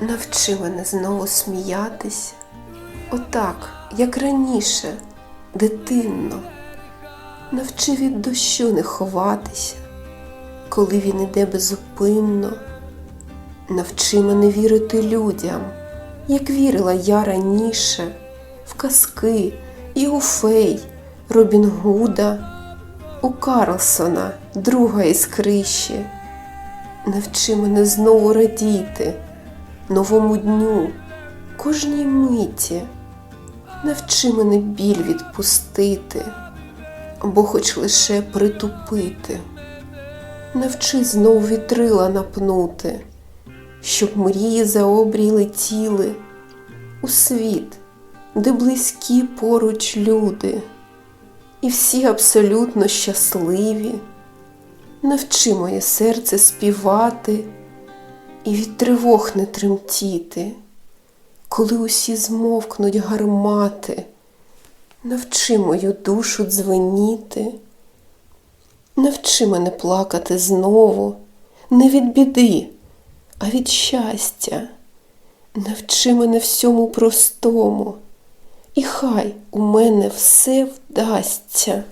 Навчи мене знову сміятися, отак, як раніше, дитинно. Навчи від дощу не ховатися, коли він іде безупинно. Навчи мене вірити людям, як вірила я раніше, в казки і у фей, Робін Гуда, у Карлсона, друга із криші. Навчи мене знову радіти, новому дню, кожній миті. Навчи мене біль відпустити, або хоч лише притупити. Навчи знов вітрила напнути, щоб мрії за обрій летіли у світ, де близькі поруч люди, і всі абсолютно щасливі. Навчи моє серце співати і від тривог не тремтіти, коли усі змовкнуть гармати, навчи мою душу дзвеніти, навчи мене плакати знову, не від біди, а від щастя. Навчи мене всьому простому, і хай у мене все вдасться.